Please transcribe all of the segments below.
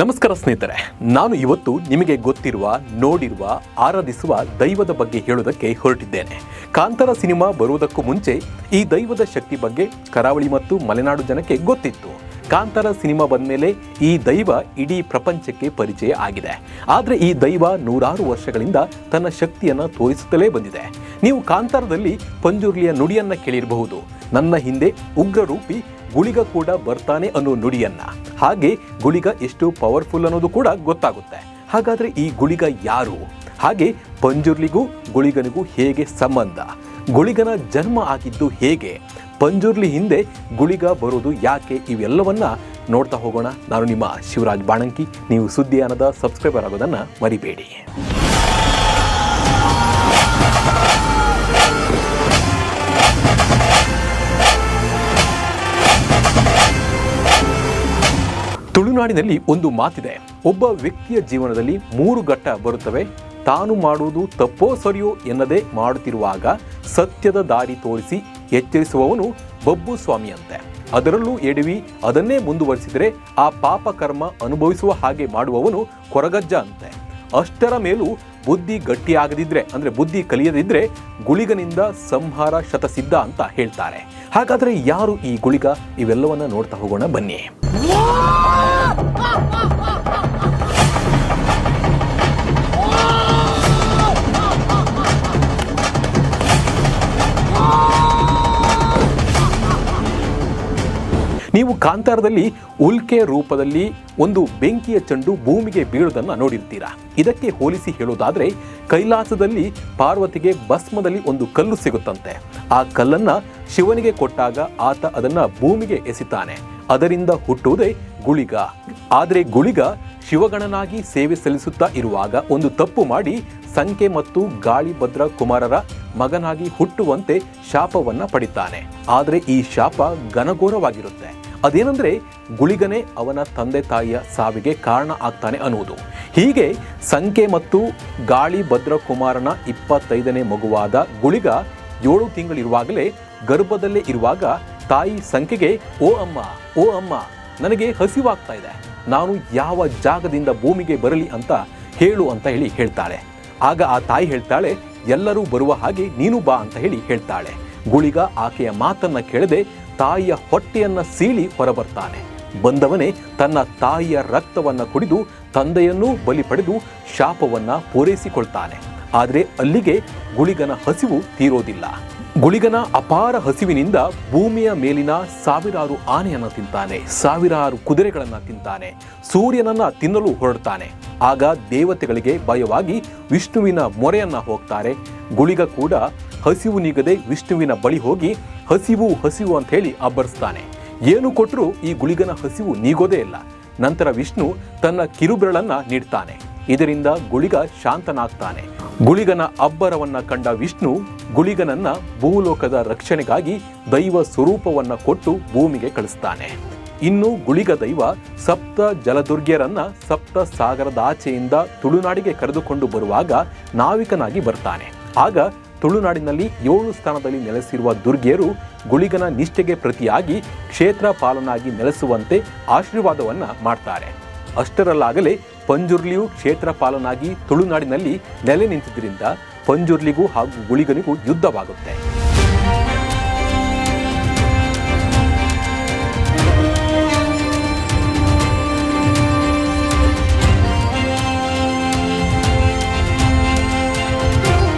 ನಮಸ್ಕಾರ ಸ್ನೇಹಿತರೆ, ನಾನು ಇವತ್ತು ನಿಮಗೆ ಗೊತ್ತಿರುವ, ನೋಡಿರುವ, ಆರಾಧಿಸುವ ದೈವದ ಬಗ್ಗೆ ಹೇಳೋದಕ್ಕೆ ಹೊರಟಿದ್ದೇನೆ. ಕಾಂತಾರ ಸಿನಿಮಾ ಬರುವುದಕ್ಕೂ ಮುಂಚೆ ಈ ದೈವದ ಶಕ್ತಿ ಬಗ್ಗೆ ಕರಾವಳಿ ಮತ್ತು ಮಲೆನಾಡು ಜನಕ್ಕೆ ಗೊತ್ತಿತ್ತು. ಕಾಂತಾರ ಸಿನಿಮಾ ಬಂದಮೇಲೆ ಈ ದೈವ ಇಡೀ ಪ್ರಪಂಚಕ್ಕೆ ಪರಿಚಯ ಆಗಿದೆ. ಆದರೆ ಈ ದೈವ ನೂರಾರು ವರ್ಷಗಳಿಂದ ತನ್ನ ಶಕ್ತಿಯನ್ನು ತೋರಿಸುತ್ತಲೇ ಬಂದಿದೆ. ನೀವು ಕಾಂತಾರದಲ್ಲಿ ಪಂಜುರ್ಲಿಯ ನುಡಿಯನ್ನ ಕೇಳಿರಬಹುದು. ನನ್ನ ಹಿಂದೆ ಉಗ್ರರೂಪಿ ಗುಳಿಗ ಕೂಡ ಬರ್ತಾನೆ ಅನ್ನೋ ನುಡಿಯನ್ನ. ಹಾಗೆ ಗುಳಿಗ ಎಷ್ಟು ಪವರ್ಫುಲ್ ಅನ್ನೋದು ಕೂಡ ಗೊತ್ತಾಗುತ್ತೆ. ಹಾಗಾದ್ರೆ ಈ ಗುಳಿಗ ಯಾರು? ಹಾಗೆ ಪಂಜುರ್ಲಿಗೂ ಗುಳಿಗನಿಗೂ ಹೇಗೆ ಸಂಬಂಧ? ಗುಳಿಗನ ಜನ್ಮ ಆಗಿದ್ದು ಹೇಗೆ? ಪಂಜುರ್ಲಿ ಹಿಂದೆ ಗುಳಿಗ ಬರೋದು ಯಾಕೆ? ಇವೆಲ್ಲವನ್ನ ನೋಡ್ತಾ ಹೋಗೋಣ. ನಾನು ನಿಮ್ಮ ಶಿವರಾಜ್ ಬಾಣಂಕಿ. ನೀವು ಸುದ್ದಿಯಾನದ ಸಬ್ಸ್ಕ್ರೈಬರ್ ಆಗೋದನ್ನು ಮರಿಬೇಡಿ. ತುಳುನಾಡಿನಲ್ಲಿ ಒಂದು ಮಾತಿದೆ. ಒಬ್ಬ ವ್ಯಕ್ತಿಯ ಜೀವನದಲ್ಲಿ ಮೂರು ಘಟ್ಟ ಬರುತ್ತವೆ. ತಾನು ಮಾಡುವುದು ತಪ್ಪೋ ಸರಿಯೋ ಎನ್ನದೇ ಮಾಡುತ್ತಿರುವಾಗ ಸತ್ಯದ ದಾರಿ ತೋರಿಸಿ ಎಚ್ಚರಿಸುವವನು ಬಬ್ಬು ಸ್ವಾಮಿಯಂತೆ. ಅದರಲ್ಲೂ ಎಡವಿ ಅದನ್ನೇ ಮುಂದುವರಿಸಿದರೆ ಆ ಪಾಪ ಕರ್ಮ ಅನುಭವಿಸುವ ಹಾಗೆ ಮಾಡುವವನು ಕೊರಗಜ್ಜ ಅಂತೆ ಅಷ್ಟರ ಮೇಲೂ ಬುದ್ಧಿ ಗಟ್ಟಿಯಾಗದಿದ್ರೆ, ಅಂದ್ರೆ ಬುದ್ಧಿ ಕಲಿಯದಿದ್ರೆ ಗುಳಿಗನಿಂದ ಸಂಹಾರ ಶತಸಿದ್ಧ ಅಂತ ಹೇಳ್ತಾರೆ. ಹಾಗಾದ್ರೆ ಯಾರು ಈ ಗುಳಿಗ? ಇವೆಲ್ಲವನ್ನ ನೋಡ್ತಾ ಹೋಗೋಣ ಬನ್ನಿ. ನೀವು ಕಾಂತಾರದಲ್ಲಿ ಉಲ್ಕೆ ರೂಪದಲ್ಲಿ ಒಂದು ಬೆಂಕಿಯ ಚೆಂಡು ಭೂಮಿಗೆ ಬೀಳುವುದನ್ನು ನೋಡಿರ್ತೀರಾ? ಇದಕ್ಕೆ ಹೋಲಿಸಿ ಹೇಳೋದಾದ್ರೆ, ಕೈಲಾಸದಲ್ಲಿ ಪಾರ್ವತಿಗೆ ಭಸ್ಮದಲ್ಲಿ ಒಂದು ಕಲ್ಲು ಸಿಗುತ್ತಂತೆ. ಆ ಕಲ್ಲನ್ನ ಶಿವನಿಗೆ ಕೊಟ್ಟಾಗ ಆತ ಅದನ್ನು ಭೂಮಿಗೆ ಎಸಿತಾನೆ. ಅದರಿಂದ ಹುಟ್ಟುವುದೇ ಗುಳಿಗ. ಆದರೆ ಗುಳಿಗ ಶಿವಗಣನಾಗಿ ಸೇವೆ ಸಲ್ಲಿಸುತ್ತಾ ಇರುವಾಗ ಒಂದು ತಪ್ಪು ಮಾಡಿ ಸಂಖ್ಯೆ ಮತ್ತು ಗಾಳಿಭದ್ರ ಕುಮಾರರ ಮಗನಾಗಿ ಹುಟ್ಟುವಂತೆ ಶಾಪವನ್ನ ಪಡಿತಾನೆ. ಆದರೆ ಈ ಶಾಪ ಘನಘೋರವಾಗಿರುತ್ತೆ. ಅದೇನೆಂದ್ರೆ ಗುಳಿಗನೇ ಅವನ ತಂದೆ ತಾಯಿಯ ಸಾವಿಗೆ ಕಾರಣ ಆಗ್ತಾನೆ ಅನ್ನುವುದು. ಹೀಗೆ ಸಂಖ್ಯೆ ಮತ್ತು ಗಾಳಿ ಭದ್ರಕುಮಾರನ ಇಪ್ಪತ್ತೈದನೇ ಮಗುವಾದ ಗುಳಿಗ ಏಳು ತಿಂಗಳಿರುವಾಗಲೇ ಗರ್ಭದಲ್ಲೇ ಇರುವಾಗ ತಾಯಿ ಸಂಖ್ಯೆಗೆ ಓ ಅಮ್ಮ ಓ ಅಮ್ಮ, ನನಗೆ ಹಸಿವಾಗ್ತಾ ಇದೆ. ನಾನು ಯಾವ ಜಾಗದಿಂದ ಭೂಮಿಗೆ ಬರಲಿ ಅಂತ ಹೇಳು ಅಂತ ಹೇಳಿ ಹೇಳ್ತಾಳೆ. ಆಗ ಆ ತಾಯಿ ಹೇಳ್ತಾಳೆ, ಎಲ್ಲರೂ ಬರುವ ಹಾಗೆ ನೀನು ಬಾ ಅಂತ ಹೇಳಿ ಹೇಳ್ತಾಳೆ. ಗುಳಿಗ ಆಕೆಯ ಮಾತನ್ನ ಕೇಳದೆ ತಾಯಿಯ ಹೊಟ್ಟೆಯನ್ನ ಸೀಳಿ ಹೊರಬರ್ತಾನೆ. ಬಂದವನೇ ತನ್ನ ತಾಯಿಯ ರಕ್ತವನ್ನ ಕುಡಿದು ತಂದೆಯನ್ನೂ ಬಲಿ ಪಡೆದು ಶಾಪವನ್ನ ಪೂರೈಸಿಕೊಳ್ತಾನೆ. ಆದರೆ ಅಲ್ಲಿಗೆ ಗುಳಿಗನ ಹಸಿವು ತೀರೋದಿಲ್ಲ. ಗುಳಿಗನ ಅಪಾರ ಹಸಿವಿನಿಂದ ಭೂಮಿಯ ಮೇಲಿನ ಸಾವಿರಾರು ಆನೆಯನ್ನ ತಿಂತಾನೆ, ಸಾವಿರಾರು ಕುದುರೆಗಳನ್ನು ತಿಂತಾನೆ, ಸೂರ್ಯನನ್ನ ತಿನ್ನಲು ಹೊರಡ್ತಾನೆ. ಆಗ ದೇವತೆಗಳಿಗೆ ಭಯವಾಗಿ ವಿಷ್ಣುವಿನ ಮೊರೆಯನ್ನ ಹೋಗ್ತಾರೆ. ಗುಳಿಗ ಕೂಡ ಹಸಿವು ನೀಗದೆ ವಿಷ್ಣುವಿನ ಬಳಿ ಹೋಗಿ ಹಸಿವು ಹಸಿವು ಅಂತ ಹೇಳಿ ಅಬ್ಬರಿಸ್ತಾನೆ. ಏನು ಕೊಟ್ಟರೂ ಈ ಗುಳಿಗನ ಹಸಿವು ನೀಗೋದೇ ಇಲ್ಲ. ನಂತರ ವಿಷ್ಣು ತನ್ನ ಕಿರುಬೆರಳನ್ನು ನೀಡ್ತಾನೆ. ಇದರಿಂದ ಗುಳಿಗ ಶಾಂತನಾಗ್ತಾನೆ. ಗುಳಿಗನ ಅಬ್ಬರವನ್ನ ಕಂಡ ವಿಷ್ಣು ಗುಳಿಗನನ್ನ ಭೂಲೋಕದ ರಕ್ಷಣೆಗಾಗಿ ದೈವ ಸ್ವರೂಪವನ್ನ ಕೊಟ್ಟು ಭೂಮಿಗೆ ಕಳಿಸ್ತಾನೆ. ಇನ್ನು ಗುಳಿಗ ದೈವ ಸಪ್ತ ಜಲದುರ್ಗ್ಯರನ್ನ ಸಪ್ತ ಸಾಗರದ ಆಚೆಯಿಂದ ತುಳುನಾಡಿಗೆ ಕರೆದುಕೊಂಡು ಬರುವಾಗ ನಾವಿಕನಾಗಿ ಬರ್ತಾನೆ. ಆಗ ತುಳುನಾಡಿನಲ್ಲಿ ಏಳು ಸ್ಥಾನದಲ್ಲಿ ನೆಲೆಸಿರುವ ದುರ್ಗಿಯರು ಗುಳಿಗನ ನಿಷ್ಠೆಗೆ ಪ್ರತಿಯಾಗಿ ಕ್ಷೇತ್ರ ಪಾಲನಾಗಿ ನೆಲೆಸುವಂತೆ ಆಶೀರ್ವಾದವನ್ನ ಮಾಡ್ತಾರೆ. ಅಷ್ಟರಲ್ಲಾಗಲೇ ಪಂಜುರ್ಲಿಯು ಕ್ಷೇತ್ರ ಪಾಲನಾಗಿ ತುಳುನಾಡಿನಲ್ಲಿ ನೆಲೆ ನಿಂತಿದ್ದರಿಂದ ಪಂಜುರ್ಲಿಗೂ ಹಾಗೂ ಗುಳಿಗನಿಗೂ ಯುದ್ಧವಾಗುತ್ತೆ.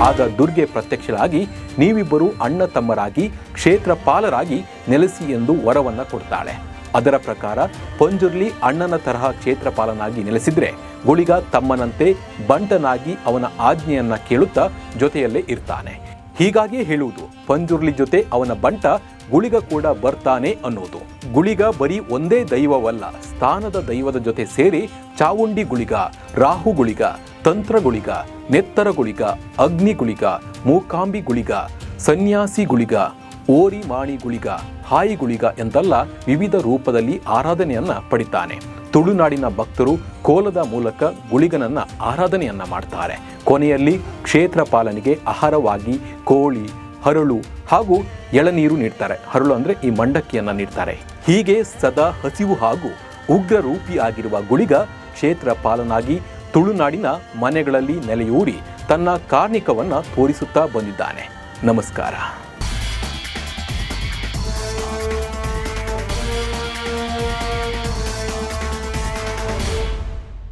ಆಗ ದುರ್ಗೆ ಪ್ರತ್ಯಕ್ಷರಾಗಿ ನೀವಿಬ್ಬರು ಅಣ್ಣ ತಮ್ಮರಾಗಿ ಕ್ಷೇತ್ರ ಪಾಲರಾಗಿ ನೆಲೆಸಿ ಎಂದು ವರವನ್ನ ಕೊಡ್ತಾಳೆ. ಅದರ ಪ್ರಕಾರ ಪಂಜುರ್ಲಿ ಅಣ್ಣನ ತರಹ ಕ್ಷೇತ್ರಪಾಲನಾಗಿ ನೆಲೆಸಿದ್ರೆ ಗುಳಿಗ ತಮ್ಮನಂತೆ ಬಂಟನಾಗಿ ಅವನ ಆಜ್ಞೆಯನ್ನ ಕೇಳುತ್ತಾ ಜೊತೆಯಲ್ಲೇ ಇರ್ತಾನೆ. ಹೀಗಾಗಿಯೇ ಹೇಳುವುದು, ಪಂಜುರ್ಲಿ ಜೊತೆ ಅವನ ಬಂಟ ಗುಳಿಗ ಕೂಡ ಬರ್ತಾನೆ ಅನ್ನೋದು. ಗುಳಿಗ ಬರೀ ಒಂದೇ ದೈವವಲ್ಲ, ಸ್ಥಾನದ ದೈವದ ಜೊತೆ ಸೇರಿ ಚಾವುಂಡಿ ಗುಳಿಗ, ರಾಹು ಗುಳಿಗ, ತಂತ್ರ ಗುಳಿಗ, ನೆತ್ತರ ಗುಳಿಗ, ಅಗ್ನಿ ಗುಳಿಗ, ಮೂಕಾಂಬಿ ಗುಳಿಗ, ಸನ್ಯಾಸಿ ಗುಳಿಗ ಓರಿ ಮಾಣಿ ಗುಳಿಗ, ಹಾಯಿ ಗುಳಿಗ ಎಂದಲ್ಲ ವಿವಿಧ ರೂಪದಲ್ಲಿ ಆರಾಧನೆಯನ್ನ ಪಡಿತಾನೆ. ತುಳುನಾಡಿನ ಭಕ್ತರು ಕೋಲದ ಮೂಲಕ ಗುಳಿಗನನ್ನ ಆರಾಧನೆಯನ್ನ ಮಾಡ್ತಾರೆ. ಕೊನೆಯಲ್ಲಿ ಕ್ಷೇತ್ರ ಪಾಲನೆಗೆ ಆಹಾರವಾಗಿ ಕೋಳಿ, ಹರಳು ಹಾಗೂ ಎಳನೀರು ನೀಡ್ತಾರೆ. ಹರಳು ಅಂದ್ರೆ ಈ ಮಂಡಕ್ಕಿಯನ್ನ ನೀಡ್ತಾರೆ. ಹೀಗೆ ಸದಾ ಹಸಿವು ಹಾಗೂ ಉಗ್ರ ರೂಪಿಯಾಗಿರುವ ಗುಳಿಗ ಕ್ಷೇತ್ರ ಪಾಲನಾಗಿ ತುಳುನಾಡಿನ ಮನೆಗಳಲ್ಲಿ ನೆಲೆಯೂರಿ ತನ್ನ ಕಾರ್ಣಿಕವನ್ನು ತೋರಿಸುತ್ತಾ ಬಂದಿದ್ದಾನೆ. ನಮಸ್ಕಾರ.